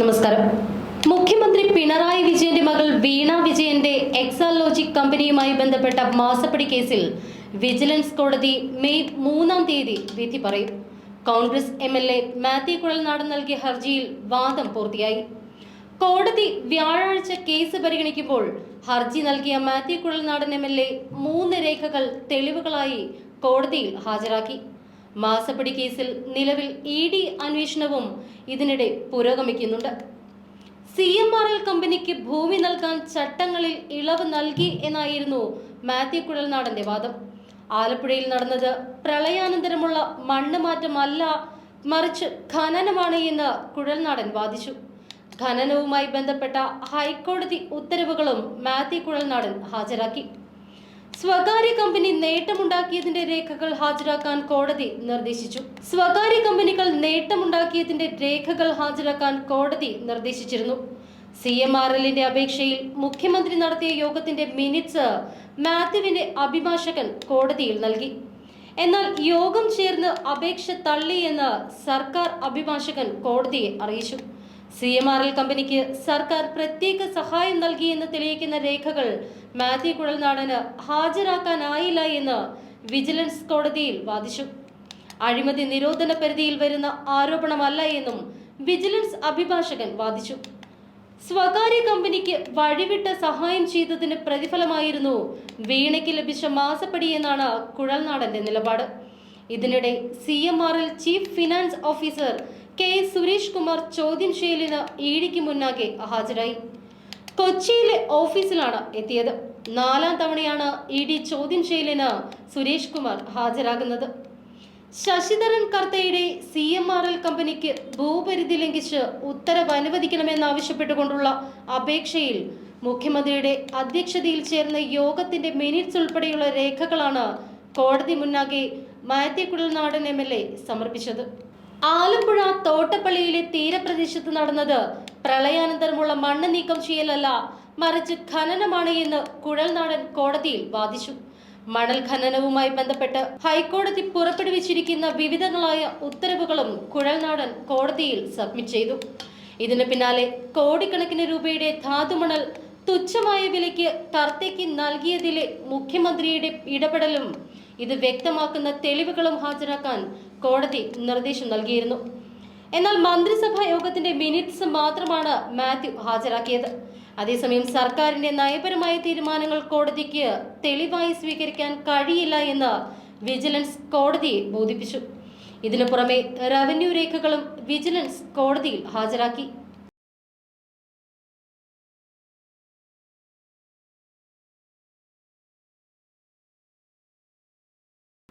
നമസ്കാരം. മുഖ്യമന്ത്രി പിണറായി വിജയന്റെ മകൾ വീണ വിജയന്റെ എക്സാലോജിക് കമ്പനിയുമായി ബന്ധപ്പെട്ട മാസപ്പടി കേസിൽ വിജിലൻസ് കോടതി മെയ് മൂന്നാം തീയതി വിധി പറയും. Congress M L A Mathew Kuzhalnad നൽകിയ ഹർജിയിൽ വാദം പൂർത്തിയായി. കോടതി വ്യാഴാഴ്ച കേസ് പരിഗണിക്കുമ്പോൾ ഹർജി നൽകിയ Mathew Kuzhalnadan M L A മൂന്ന് രേഖകൾ തെളിവുകളായി കോടതിയിൽ ഹാജരാക്കി. മാസപ്പടി കേസിൽ നിലവിൽ ഇ ഡി അന്വേഷണവും ഇതിനിടെ പുരോഗമിക്കുന്നുണ്ട്. സി എം ആർ എൽ കമ്പനിക്ക് ഭൂമി നൽകാൻ ചട്ടങ്ങളിൽ ഇളവ് നൽകി എന്നായിരുന്നു മാത്യു കുഴൽനാടന്റെ വാദം. ആലപ്പുഴയിൽ നടന്നത് പ്രളയാനന്തരമുള്ള മണ്ണ് മാറ്റമല്ല മറിച്ച് ഖനനമാണ് എന്ന് കുഴൽനാടൻ വാദിച്ചു. ഖനനവുമായി ബന്ധപ്പെട്ട ഹൈക്കോടതി ഉത്തരവുകളും മാത്യു കുഴൽനാടൻ ഹാജരാക്കി. സ്വകാര്യ കമ്പനി നേട്ടമുണ്ടാക്കിയതിന്റെ രേഖകൾ ഹാജരാക്കാൻ കോടതി നിർദ്ദേശിച്ചു. സ്വകാര്യ കമ്പനികൾ നേട്ടമുണ്ടാക്കിയതിന്റെ രേഖകൾ ഹാജരാക്കാൻ കോടതി നിർദ്ദേശിച്ചിരുന്നു. സി എം ആർ എല്ലിന്റെ അപേക്ഷയിൽ മുഖ്യമന്ത്രി നടത്തിയ യോഗത്തിന്റെ മിനിറ്റ്സ് മാത്യുവിന്റെ അഭിഭാഷകൻ കോടതിയിൽ നൽകി. എന്നാൽ യോഗം ചേർന്ന് അപേക്ഷ തള്ളി എന്ന് സർക്കാർ അഭിഭാഷകൻ കോടതിയെ അറിയിച്ചു. സി എം ആർ എൽ കമ്പനിക്ക് സർക്കാർ പ്രത്യേക സഹായം നൽകി നൽകിയെന്ന് തെളിയിക്കുന്ന രേഖകൾ മാത്യു കുഴൽനാടന് ഹാജരാക്കാനായില്ല എന്ന് വിജിലൻസ് കോടതിയിൽ വാദിച്ചു. അഴിമതി നിരോധന പരിധിയിൽ വരുന്ന ആരോപണമല്ല എന്നും വിജിലൻസ് അഭിഭാഷകൻ വാദിച്ചു. സ്വകാര്യ കമ്പനിക്ക് വഴിവിട്ട സഹായം ചെയ്തതിന് പ്രതിഫലമായിരുന്നു വീണയ്ക്ക് ലഭിച്ച മാസപ്പടി എന്നാണ് കുഴൽനാടന്റെ നിലപാട്. ഇതിനിടെ C M R L chief finance officer K Suresh Kumar ചോദ്യം ചെയ്യലിന് ഇഡിക്ക് മുന്നാകെ ഹാജരായി. കൊച്ചിയിലെ ഓഫീസിലാണ് എത്തിയത്. നാലാം തവണയാണ് ഇ ഡി ചോദ്യം ചെയ്യലിന് സുരേഷ് കുമാർ ഹാജരാകുന്നത്. ശശിധരൻ കർത്തയുടെ സി എം ആർ എൽ കമ്പനിക്ക് ഭൂപരിധി ലംഘിച്ച് ഉത്തരവ് അനുവദിക്കണമെന്നാവശ്യപ്പെട്ടുകൊണ്ടുള്ള അപേക്ഷയിൽ മുഖ്യമന്ത്രിയുടെ അധ്യക്ഷതയിൽ ചേർന്ന യോഗത്തിന്റെ മിനിറ്റ്സ് ഉൾപ്പെടെയുള്ള രേഖകളാണ് കോടതി മുന്നാകെ മാത്യക്കുടൽ നാടൻ എം എൽ എ സമർപ്പിച്ചത്. ആലപ്പുഴ തോട്ടപ്പള്ളിയിലെ തീരപ്രദേശത്ത് നടന്നത് പ്രളയാനന്തരമുള്ള മണ്ണ് നീക്കം ചെയ്യലല്ല മറിച്ച് ഖനനമാണ് എന്ന് കുഴൽനാടൻ കോടതിയിൽ വാദിച്ചു. മണൽ ഖനനവുമായി ബന്ധപ്പെട്ട് ഹൈക്കോടതി പുറപ്പെടുവിച്ചിരിക്കുന്ന വിവിധങ്ങളായ ഉത്തരവുകളും കുഴൽനാടൻ കോടതിയിൽ സബ്മിറ്റ് ചെയ്തു. ഇതിന് പിന്നാലെ കോടിക്കണക്കിന് രൂപയുടെ ധാതുമണൽ തുച്ഛമായ വിലയ്ക്ക് കർത്തയ്ക്ക് നൽകിയതിലെ മുഖ്യമന്ത്രിയുടെ ഇടപെടലും ഇത് വ്യക്തമാക്കുന്ന തെളിവുകളും ഹാജരാക്കാൻ കോടതി നിർദ്ദേശം നൽകിയിരുന്നു. എന്നാൽ മന്ത്രിസഭാ യോഗത്തിന്റെ മിനിറ്റ്സ് മാത്രമാണ് മാത്യു ഹാജരാക്കിയത്. അതേസമയം സർക്കാരിന്റെ നയപരമായ തീരുമാനങ്ങൾ കോടതിക്ക് തെളിവായി സ്വീകരിക്കാൻ കഴിയില്ല എന്ന് വിജിലൻസ് കോടതിയെ ബോധിപ്പിച്ചു. ഇതിനു പുറമെ റവന്യൂ രേഖകളും വിജിലൻസ് കോടതിയിൽ ഹാജരാക്കി.